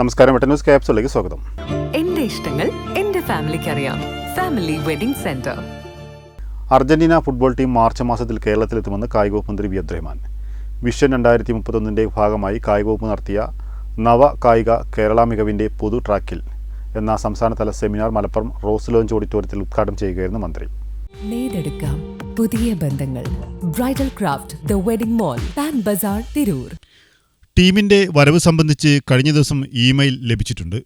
നമസ്കാരം വെട്ട ന്യൂസ് ക്യാപ്സിലേക്ക് സ്വാഗതം. എന്റെ ഇഷ്ടങ്ങൾ എന്റെ ഫാമിലിക്ക് അറിയാം family wedding centre. Argentina football team March മാസത്തിൽ കേരളത്തിലെത്തുമെന്ന് കായികവകുപ്പ് മന്ത്രി വി അബ്ദുറഹ്മാൻ. വിഷൻ രണ്ടായിരത്തി മുപ്പത്തൊന്നിന്റെ ഭാഗമായി കായികവകുപ്പ് നടത്തിയ നവ കായിക കേരള മികവിന്റെ പൊതു ട്രാക്കിൽ എന്ന സംസ്ഥാനതല സെമിനാർ മലപ്പുറം റോസ് ലോഞ്ച് ഓഡിറ്റോറിയത്തിൽ ഉദ്ഘാടനം ചെയ്യുകയായിരുന്നു മന്ത്രി. നേടെടുക്കാം പുതിയ ബന്ധങ്ങൾ. Bridal craft the wedding mall Pan Bazaar Tirur. ടീമിന്റെ വരവ് സംബന്ധിച്ച് കഴിഞ്ഞ ദിവസം ഇമെയിൽ ലഭിച്ചിട്ടുണ്ട്.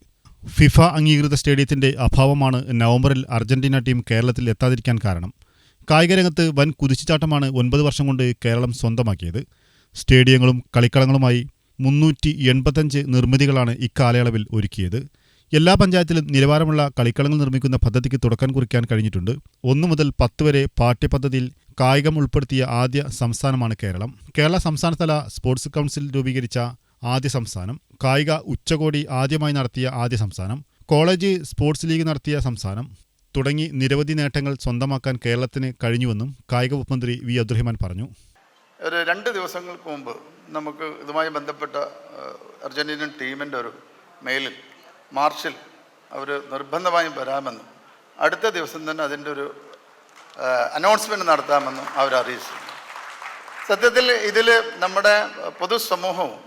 ഫിഫ അംഗീകൃത സ്റ്റേഡിയത്തിന്റെ അഭാവമാണ് നവംബറിൽ അർജന്റീന ടീം കേരളത്തിൽ എത്താതിരിക്കാൻ കാരണം. കായികരംഗത്ത് വൻ കുതിച്ചുചാട്ടമാണ് ഒൻപത് വർഷം കൊണ്ട് കേരളം സ്വന്തമാക്കിയത്. സ്റ്റേഡിയങ്ങളും കളിക്കളങ്ങളുമായി മുന്നൂറ്റി എൺപത്തഞ്ച് നിർമ്മിതികളാണ് ഇക്കാലയളവിൽ ഒരുക്കിയത്. എല്ലാ പഞ്ചായത്തിലും നിലവാരമുള്ള കളിക്കളങ്ങൾ നിർമ്മിക്കുന്ന പദ്ധതിക്ക് തുടക്കം കുറിക്കാൻ കഴിഞ്ഞിട്ടുണ്ട്. ഒന്നു മുതൽ പത്ത് വരെ പാഠ്യപദ്ധതിയിൽ കായികം ഉൾപ്പെടുത്തിയ ആദ്യ സംസ്ഥാനമാണ് കേരളം. കേരള സംസ്ഥാനതല സ്പോർട്സ് കൗൺസിൽ രൂപീകരിച്ച ആദ്യ സംസ്ഥാനം. കായിക ഉച്ചകോടി ആദ്യമായി നടത്തിയ ആദ്യ സംസ്ഥാനം. കോളേജ് സ്പോർട്സ് ലീഗ് നടത്തിയ സംസ്ഥാനം. തുടങ്ങി നിരവധി നേട്ടങ്ങൾ സ്വന്തമാക്കാൻ കേരളത്തിന് കഴിഞ്ഞുവെന്നും കായിക ഉപമന്ത്രി മന്ത്രി വി അബ്ദുറഹിമാൻ പറഞ്ഞു. ഒരു രണ്ട് ദിവസങ്ങൾക്ക് മുമ്പ് നമുക്ക് ഇതുമായി ബന്ധപ്പെട്ട അർജന്റീനൻ ടീമിന്റെ ഒരു മെയിലിൽ മാർച്ചിൽ അവർ നിർബന്ധമായും വരാമെന്നും അടുത്ത ദിവസം തന്നെ അതിന്റെ ഒരു അനൗൺസ്മെന്റ് നടത്താമെന്നും അവരറിയിച്ചു സത്യത്തിൽ ഇതിൽ നമ്മുടെ പൊതുസമൂഹവും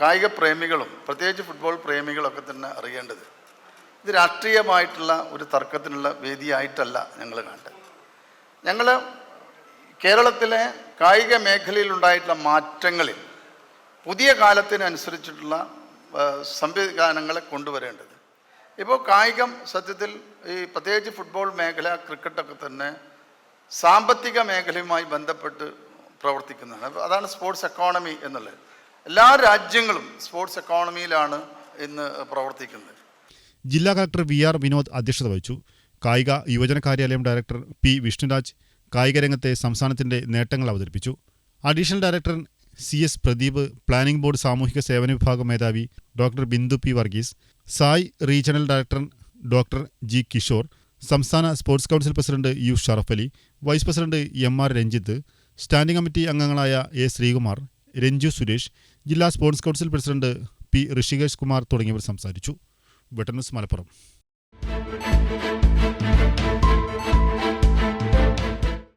കായിക പ്രേമികളും പ്രത്യേകിച്ച് ഫുട്ബോൾ പ്രേമികളൊക്കെ തന്നെ അറിയേണ്ടത്. ഇത് രാഷ്ട്രീയമായിട്ടുള്ള ഒരു തർക്കത്തിനുള്ള വേദിയായിട്ടല്ല ഞങ്ങൾ കണ്ടത്. ഞങ്ങൾ കേരളത്തിലെ കായിക മേഖലയിലുണ്ടായിട്ടുള്ള മാറ്റങ്ങളിൽ പുതിയ കാലത്തിനനുസരിച്ചിട്ടുള്ള സംവിധാനങ്ങളെ കൊണ്ടുവരേണ്ടത്. ഇപ്പോൾ കായികം സത്യത്തിൽ ഈ പ്രത്യേകിച്ച് ഫുട്ബോൾ മേഖല ക്രിക്കറ്റൊക്കെ തന്നെ സാമ്പത്തിക മേഖലയുമായി ബന്ധപ്പെട്ട് പ്രവർത്തിക്കുന്നതാണ്. അതാണ് സ്പോർട്സ് എക്കോണമി എന്നുള്ളത്. എല്ലാ രാജ്യങ്ങളും സ്പോർട്സ് എക്കോണമിയിലാണ് ഇന്ന് പ്രവർത്തിക്കുന്നത്. ജില്ലാ കളക്ടർ വി ആർ വിനോദ് അധ്യക്ഷത വഹിച്ചു. കായിക യുവജന കാര്യാലയം ഡയറക്ടർ പി വിഷ്ണുരാജ് കായികരംഗത്തെ സംസ്ഥാനത്തിന്റെ നേട്ടങ്ങൾ അവതരിപ്പിച്ചു. Additional director C S Pradeep planning board സാമൂഹിക സേവന വിഭാഗം മേധാവി doctor Bindu P Varghese SAI regional director doctor G Kishore സംസ്ഥാന sports council president U Sharaf Ali vice president M R Ranjith standing committee അംഗങ്ങളായ A Sreekumar Ranju Suresh ജില്ലാ sports council president P Hrishikesh Kumar തുടങ്ങിയവർ സംസാരിച്ചു. വെട്ടന്യൂസ് മലപ്പുറം.